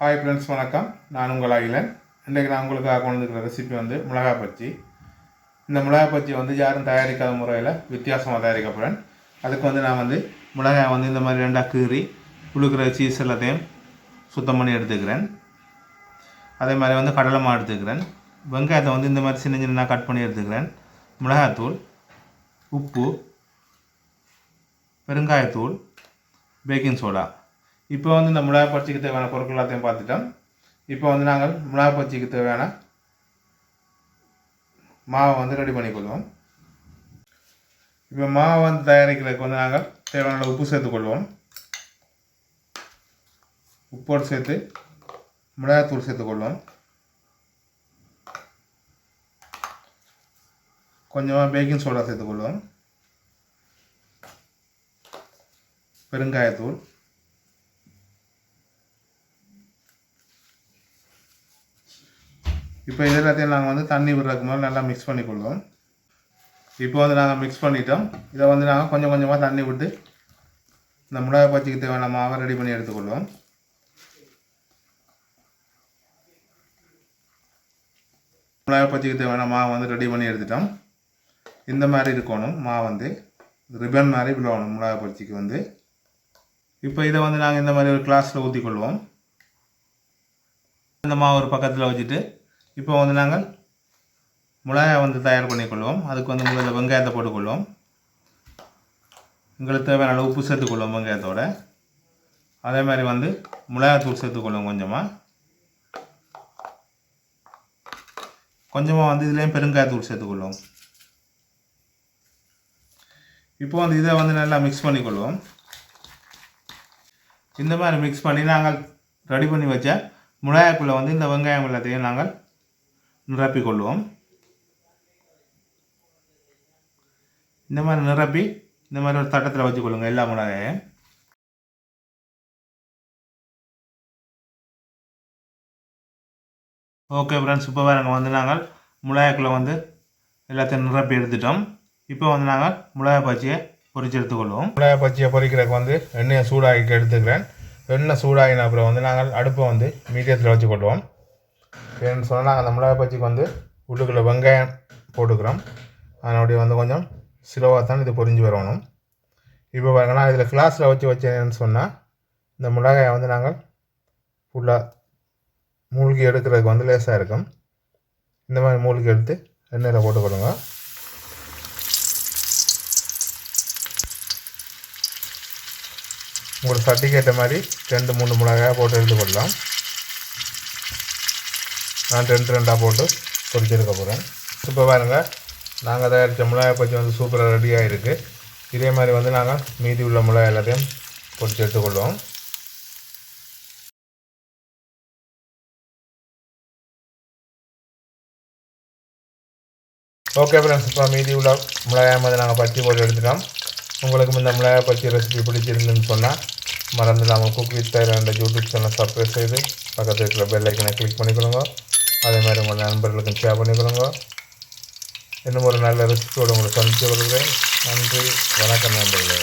Hi friends வணக்கம். நான் உங்கள் அகிலன். இன்றைக்கு நான் உங்களுக்காக கொண்டு இருக்கிற ரெசிபி வந்து மிளகாய் பச்சி இந்த மிளகாய் பச்சி வந்து யாரும் தயாரிக்காத முறையில் வித்தியாசமாக தயாரிக்கப்படுறேன் அதுக்கு வந்து நான் வந்து மிளகாய் வந்து இந்த மாதிரி ரெண்டாக கீறி உழுக்கிற சீஸ் எல்லாத்தையும் சுத்தம் பண்ணி எடுத்துக்கிறேன். அதே மாதிரி வந்து கடலை எடுத்துக்கிறேன். வெங்காயத்தை வந்து இந்த மாதிரி சின்ன சின்ன கட் பண்ணி எடுத்துக்கிறேன். மிளகாத்தூள் உப்பு பெருங்காயத்தூள் பேக்கிங் சோடா இப்போ வந்து இந்த மிளகாய் பச்சைக்கு தேவையான பொருட்கள் எல்லாத்தையும் பார்த்துட்டோம். இப்போ வந்து நாங்கள் மிளகாய் பச்சைக்கு தேவையான மாவை வந்து ரெடி பண்ணிக்கொள்வோம் இப்போ மாவை வந்து தயாரிக்கிறதுக்கு வந்து நாங்கள் தேவையான உப்பு சேர்த்துக்கொள்வோம் உப்போடு சேர்த்து மிளகாத்தூள் சேர்த்துக்கொள்வோம் கொஞ்சமாக பேக்கிங் சோடா சேர்த்துக்கொள்வோம் பெருங்காயத்தூள். இப்போ இது எல்லாத்தையும் நாங்கள் வந்து தண்ணி விடுறதுக்கு மேலே நல்லா மிக்ஸ் பண்ணிக்கொள்வோம். இப்போ வந்து நாங்கள் மிக்ஸ் பண்ணிட்டோம். இதை வந்து நாங்கள் கொஞ்சம் கொஞ்சமாக தண்ணி விட்டு இந்த மிளகாய் பச்சைக்கு தேவையான மாவை ரெடி பண்ணி எடுத்துக்கொள்வோம். மிளகாய் பச்சைக்கு தேவையான மாவை வந்து ரெடி பண்ணி எடுத்துட்டோம். இந்த மாதிரி இருக்கணும் மாவு வந்து. ரிப்பன் மாதிரி விழுவணும் மிளகாய் பச்சைக்கு வந்து. இப்போ இதை வந்து நாங்கள் இந்த மாதிரி ஒரு கிளாஸில் ஊற்றிக்கொள்வோம் இந்த மாவு ஒரு பக்கத்தில் வச்சுட்டு இப்போ வந்து நாங்கள் மிளகாய் வந்து தயார் பண்ணிக்கொள்வோம். அதுக்கு வந்து முதல்ல வெங்காயத்தை போட்டுக்கொள்வோம். எங்களுக்கு தேவையான அளவு உப்பு சேர்த்துக்கொள்வோம் வெங்காயத்தோட. அதே மாதிரி வந்து மிளகாத்தூள் சேர்த்துக்கொள்வோம் கொஞ்சமாக கொஞ்சமாக வந்து இதுலேயும் பெருங்காயத்தூள் சேர்த்துக்கொள்வோம். இப்போ வந்து இதை வந்து நல்லா மிக்ஸ் பண்ணிக்கொள்வோம். இந்த மாதிரி மிக்ஸ் பண்ணி நாங்கள் ரெடி பண்ணி வச்ச மிளகாய்க்குள்ளே வந்து இந்த வெங்காயம் எல்லாத்தையும் நாங்கள் நிரப்பிக்கொள்வோம். இந்த மாதிரி நிரப்பி இந்த மாதிரி ஒரு தட்டத்தில் வச்சுக்கொள்ளுங்க எல்லா மிளகாயும் ஓகே ஃப்ரெண்ட்ஸ் இப்போ வேறு வந்து நாங்கள் மிளகாய்க்குள்ளே வந்து எல்லாத்தையும் நிரப்பி எடுத்துட்டோம். இப்போ வந்து நாங்கள் மிளகாய் பச்சியை பொறிச்சு எடுத்துக்கொள்வோம். மிளகாய் பச்சியை பொறிக்கிறதுக்கு வந்து எண்ணெயை சூடாகி எடுத்துக்கிறேன். எண்ணெய் சூடாகின அப்புறம் வந்து நாங்கள் அடுப்பை வந்து மீடியத்தில் வச்சுக்கொள்வோம். ஏன்னு சொன்னால் நாங்கள் அந்த மிளகாய் பச்சிக்கு வந்து உள்ளுக்குள்ளே வெங்காயம் போட்டுக்கிறோம். அதனுடைய வந்து கொஞ்சம் ஸ்லோவாக தான் இது பொரிஞ்சு வரணும். இப்போ பாருங்கன்னா இதில் கிளாஸில் வச்சு வச்சேன்னு சொன்னால் இந்த மிளகாயை வந்து நாங்கள் ஃபுல்லாக மூழ்கி எடுக்கிறதுக்கு வந்து லேசாக இருக்கும். இந்த மாதிரி மூழ்கி எடுத்து எண்ணெயில் போட்டுக்கொள்ளுங்க. உங்களுக்கு சட்டிக்கு ஏற்ற மாதிரி ரெண்டு மூணு மிளகாய் போட்டு எடுத்துக்கொள்ளலாம். நான் ரெண்டு ரெண்டாக போட்டு பொரிச்செடுக்க போகிறேன் இப்போ பாருங்கள் நாங்கள் தயாரித்த மிளகாய் பச்சி வந்து சூப்பராக ரெடியாக இருக்குது இதே மாதிரி வந்து நாங்கள் மீதி உள்ள மிளகாய் எல்லாத்தையும் பொறிச்சு எடுத்துக்கொள்வோம். ஓகே ஃப்ரெண்ட்ஸ் இப்போ மீதி உள்ள மிளகாய் வந்து நாங்கள் பச்சி போட்டு எடுத்துட்டோம். உங்களுக்கு இந்த மிளகாய் பச்சி ரெசிபி பிடிச்சிருந்துன்னு சொன்னால் மறந்து நாங்கள் குக் வித் தைராண்ட யூடியூப் சேனல் சப்ஸ்கிரைப் செய்து பக்கத்தில் இருக்கிற பெல் ஐக்கனை கிளிக் பண்ணிக்கொள்ளுங்க. அதே மாதிரி உங்கள் நண்பர்களுக்கும் ஷேர் பண்ணிக்கொள்ளுங்க இன்னும் ஒரு நல்ல ரெசிபியோடு உங்களை சந்தித்து வருகிறேன் நன்றி. வணக்கம் நண்பர்களே.